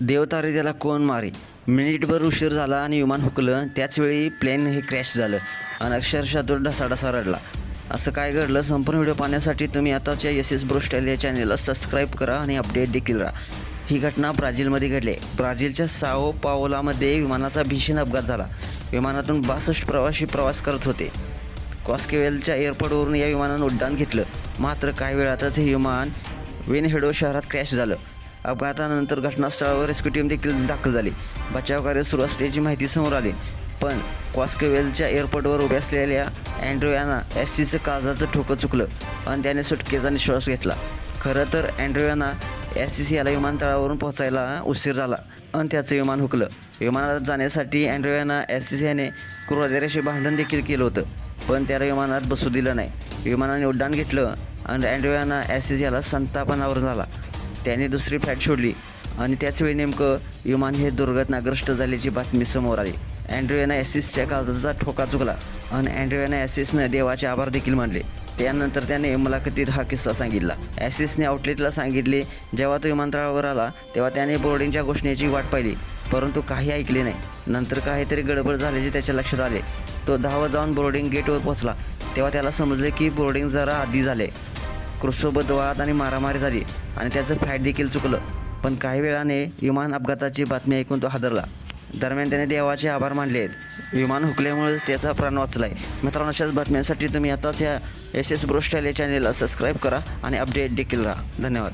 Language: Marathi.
देवतारे त्याला कोण मारे? मिनिटभर उशीर झाला आणि विमान हुकलं. त्याचवेळी प्लेन हे क्रॅश झालं आणि अक्षरशः तो ढसाढसा रडला. असं काय घडलं? संपूर्ण व्हिडिओ पाहण्यासाठी तुम्ही आताच्या एस एस ब्रोस्टाईल या चॅनेलला सबस्क्राईब करा आणि अपडेट देखील राहा. ही घटना ब्राझीलमध्ये घडली. आहे. ब्राझीलच्या साओ पाओलामध्ये विमानाचा भीषण अपघात झाला. विमानातून बासष्ट प्रवासी प्रवास करत होते. कॉस्केवेलच्या एअरपोर्टवरून या विमानानं उड्डाण घेतलं. मात्र काही वेळातच हे विमान वेनहेडो शहरात क्रॅश झालं. अपघातानंतर घटनास्थळावर रेस्क्यू टीम देखील दाखल झाली. बचाव कार्य सुरू असल्याची माहिती समोर आली. पण कॉस्केवेलच्या एअरपोर्टवर उभ्या असलेल्या अँड्रोयाना एस सीचं काळजाचं ठोकं चुकलं आणि त्याने सुटकेचा निश्वास घेतला. खरं तर अँड्रोयाना एस सी सी याला विमानतळावरून पोहोचायला उशीर झाला आणि त्याचं विमान हुकलं. विमानात जाण्यासाठी अँड्रोयाना एस सी सी याने क्रोधेऱ्याशी भांडण देखील केलं होतं पण त्याला विमानात बसू दिलं नाही. विमानाने उड्डाण घेतलं आणि अँड्रोयाना एस सी सी याला संतापनावर झाला. त्याने दुसरी फ्लाईट सोडली आणि त्याचवेळी नेमकं विमान हे दुर्घटनाग्रस्त झाल्याची बातमी समोर आली. अँड्रोयाना ॲसिसच्या काळजाचा ठोका चुकला. आणि अँड्रोयाना ॲसिसनं देवाचे आभार देखील मानले. त्यानंतर त्याने मुलाखतीत हा किस्सा सांगितला. ॲसिसने आउटलेटला सांगितले जेव्हा तो विमानतळावर आला तेव्हा त्याने बोर्डिंगच्या घोषणेची वाट पाहिली परंतु काही ऐकले नाही. नंतर काहीतरी गडबड झाल्याचे त्याच्या लक्षात आले. तो धावत जाऊन बोर्डिंग गेटवर पोहोचला. तेव्हा त्याला समजले की बोर्डिंग जरा आधी झाले. क्रुसोबत वाद आणि मारामारी झाली आणि त्याचं फॅट देखील चुकलं. पण काही वेळाने विमान अपघाताची बातमी ऐकून तो हादरला. दरम्यान त्याने देवाचे आभार मानले. आहेत विमान हुकल्यामुळेच त्याचा प्राण वाचला आहे मित्रांनो अशाच बातम्यांसाठी तुम्ही आताच या एस एस ब्रोस्टाईल या चॅनेलला सबस्क्राईब करा आणि अपडेट देखील राहा. धन्यवाद.